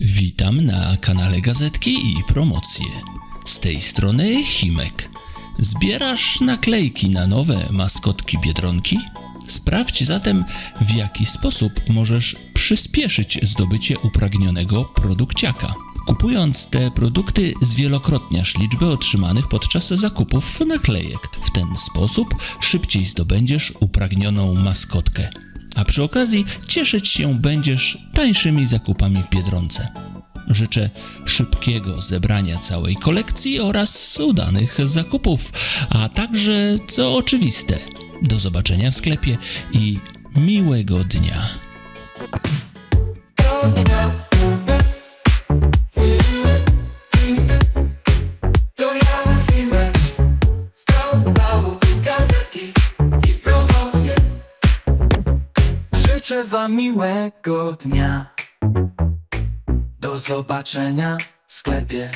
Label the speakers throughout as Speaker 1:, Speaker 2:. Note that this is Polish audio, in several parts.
Speaker 1: Witam na kanale Gazetki i Promocje. Z tej strony Himek. Zbierasz naklejki na nowe maskotki Biedronki? Sprawdź zatem, w jaki sposób możesz przyspieszyć zdobycie upragnionego produkciaka. Kupując te produkty zwielokrotniasz liczbę otrzymanych podczas zakupów naklejek. W ten sposób szybciej zdobędziesz upragnioną maskotkę a przy okazji cieszyć się będziesz tańszymi zakupami w Biedronce. Życzę szybkiego zebrania całej kolekcji oraz udanych zakupów, a także, co oczywiste, do zobaczenia w sklepie i miłego dnia.
Speaker 2: Życzę wam miłego dnia. Do zobaczenia w sklepie.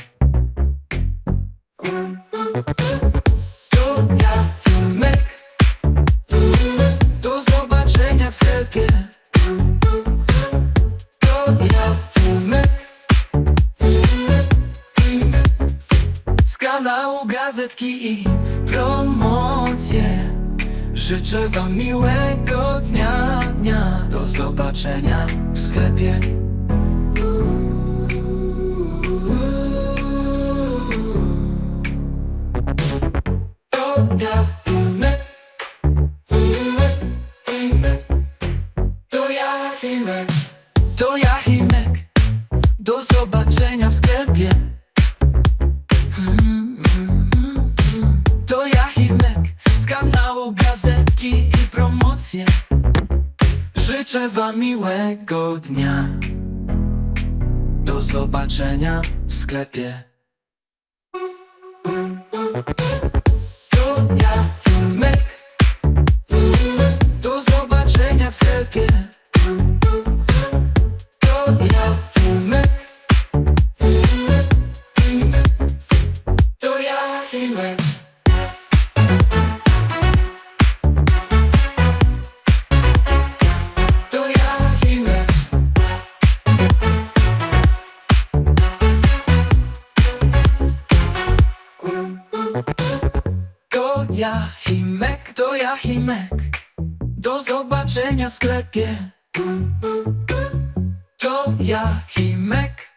Speaker 2: To ja Himek. Do zobaczenia w sklepie. To ja Himek. z kanału gazetki i promocje. Życzę wam miłego dnia, dnia. Do zobaczenia w sklepie. To ja Himek. Himek, Himek. To ja Himek. To ja Himek. Do zobaczenia w sklepie. To ja Himek z kanału Gazetki i Promocje Życzę wam miłego dnia. Do zobaczenia w sklepie To ja Himek, to ja Himek Do zobaczenia w sklepie To ja Himek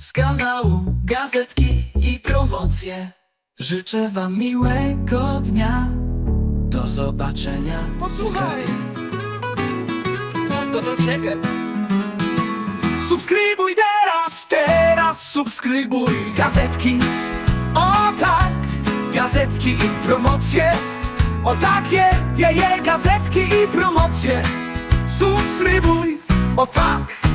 Speaker 2: z kanału Gazetki i Promocje Życzę wam miłego dnia Do zobaczenia
Speaker 3: Posłuchaj. To do ciebie. Subskrybuj teraz, teraz subskrybuj gazetki. O tak, gazetki i promocje. O takie, je, je, gazetki i promocje. Subskrybuj, o tak.